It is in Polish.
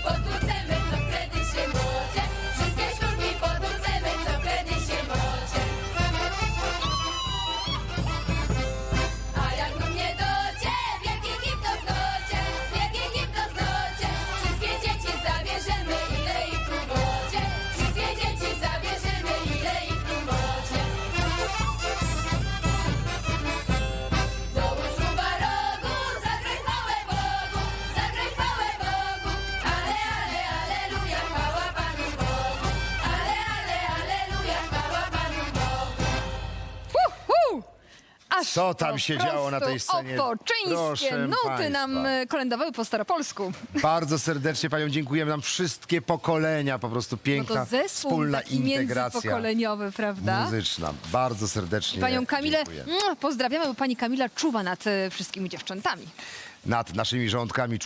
por tu ser. Aż Co tam po się działo na tej scenie? Opoczyńskie Proszę nuty państwa. nam e, kolędowały po staropolsku. Bardzo serdecznie paniom dziękujemy. Nam wszystkie pokolenia, po prostu No piękna, to zespół wspólna taki integracja międzypokoleniowy, prawda? muzyczna. Bardzo serdecznie Panią Kamilę dziękuję. mm, pozdrawiamy, bo pani Kamila czuwa nad e, wszystkimi dziewczętami. Nad naszymi żołądkami